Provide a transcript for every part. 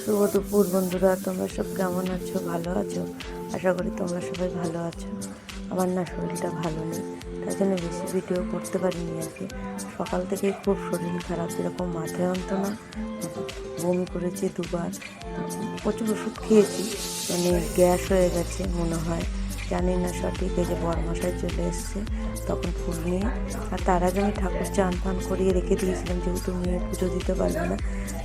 শুভ দুপুর বন্ধুরা, তোমরা সব কেমন আছো? ভালো আছো? আশা করি তোমরা সবাই ভালো আছো। আমার না শরীরটা ভালো নেই, তাই জন্য বেশি ভিডিও করতে পারিনি আর কি। সকাল থেকেই খুব শরীর খারাপ যেরকম মাথায় না বমি করেছি দুবার, প্রচুর ওষুধ খেয়েছি মানে গ্যাস হয়ে গেছে মনে হয়। জানি না সঠিক, এই যে বরমশাই চলে এসছে। তখন ফুল নিয়ে আর তার আগে আমি ঠাকুর চান ফান করিয়ে রেখে দিয়েছিলাম যেহেতু মেয়ে পুজো দিতে পারবে না।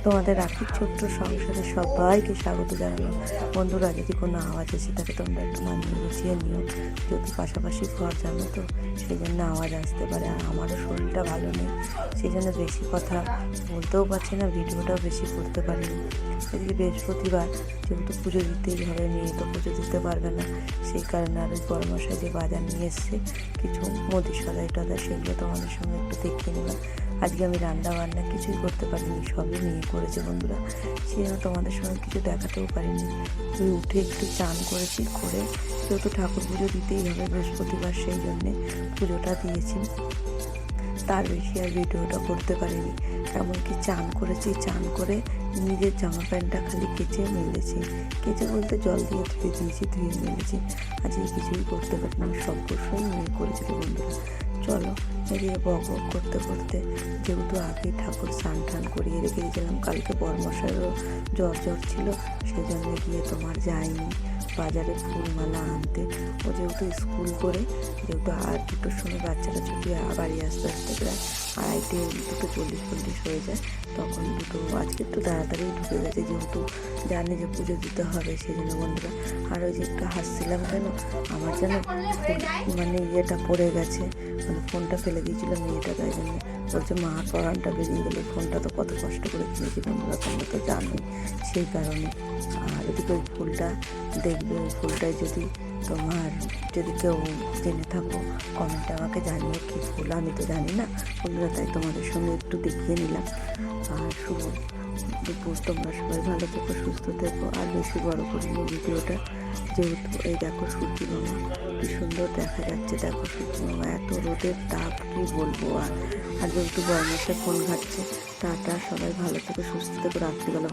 তোমাদের রাখির ছোট্ট সংসারে সবাইকে স্বাগত জানালাম। বন্ধুরা, যদি কোনো আওয়াজ এসে থাকে, তোমরা একটু মানিয়ে গুছিয়ে নিও। যেহেতু পাশাপাশি ঘর জানো তো সেই জন্য আওয়াজ আসতে পারে আর আমারও শরীরটা ভালো নেই। সেই জন্য বেশি কথা বলতেও পারছি না, ভিডিওটাও বেশি করতে পারিনি। এদিকে বৃহস্পতিবার যেহেতু পুজো দিতেই হবে, মেয়ে তো পুজো দিতে পারবে না। সেই কারণে আর বড়মশাই যে বাজার নিয়ে এসছে, কিছু মুদি সদাই টদাই সেগুলো তোমাদের সঙ্গে একটু দেখিয়ে নিলাম। আজকে আমি রান্না বান্না কিছুই করতে পারিনি, সবই নিয়ে করেছে বন্ধুরা। সে জন্য তোমাদের সঙ্গে কিছু দেখাতেও পারিনি। ওই উঠে একটু চান করেছি, করে যেহেতু ঠাকুর পুজো দিতেই হবে বৃহস্পতিবার সেই জন্যে পুজোটা দিয়েছি। তার বেশি আর ভিডিওটা করতে পারিনি। এমনকি চান করেছি, চান করে নিজের জামা প্যান্টটা খালি কেচে মেলেছি। কেচে বলতে জল দিয়ে ধুয়ে দিয়েছি, ধুয়ে মেলেছি। আজকে কিছুই করতে পারিনি, সব প্রশ্ন নিয়ে করেছিল বন্ধুরা। চলো, এদিকে বক বক করতে করতে যেহেতু আগেই ঠাকুর স্নান টান করিয়ে রেখে দিয়েছিলাম, কালকে বরমশাইয়েরও জ্বর জ্বর ছিল, সেই জন্য গিয়ে তোমার যাইনি। বাজারে ফুলমালা আনতে। ও যেহেতু স্কুল করে, যেহেতু আর দুটোর সময় বাচ্চারা ছুটি বাড়ি আসতে আসতে প্রায় আড়াইটে, দুটো চল্লিশ চল্লিশ হয়ে যায়, তখন দুটো, আজকে একটু তাড়াতাড়ি ঢুকে গেছে, যেহেতু জানি যে পুজো দিতে হবে, সেই জন্য বন্ধুরা, আর ওই যে একটু হাসছিলাম কেন, আমার যেন মানে ইয়েটা পড়ে গেছে মানে ফোনটা ফেলে দিয়েছিল মেয়েটা, তাই জন্য বলছে, মা, পড়ানটা বেরিয়ে গেলে ফোনটা তো কত কষ্ট করে কিনেছি বন্ধুরা, তোমরা তো জানোই সেই কারণে। আর এদিকে ওই ফুলটা দেখবে ওই ফুলটায় যদি তোমার, যদি কেউ জেনে থাকো কমেন্টে আমাকে জানিও কি ফুল, আমি তো জানি না বন্ধুরা, তাই তোমাদের সঙ্গে একটু দেখিয়ে নিলাম। আর শুভ দুপুর, তোমরা সবাই ভালো থেকো, সুস্থ থেকো, আর বেশি বড় করিনি ভিডিওটা, যেহেতু এই দেখো সূর্যি মামা কি সুন্দর দেখা যাচ্ছে। দেখো সূর্য এত রোদের তাপ, কি বলব আর? আর যেহেতু বয়মাসে ফোন ঘাটছে টাটা সবাই ভালো থেকে সুস্থ থেকে রাত্রিবেলা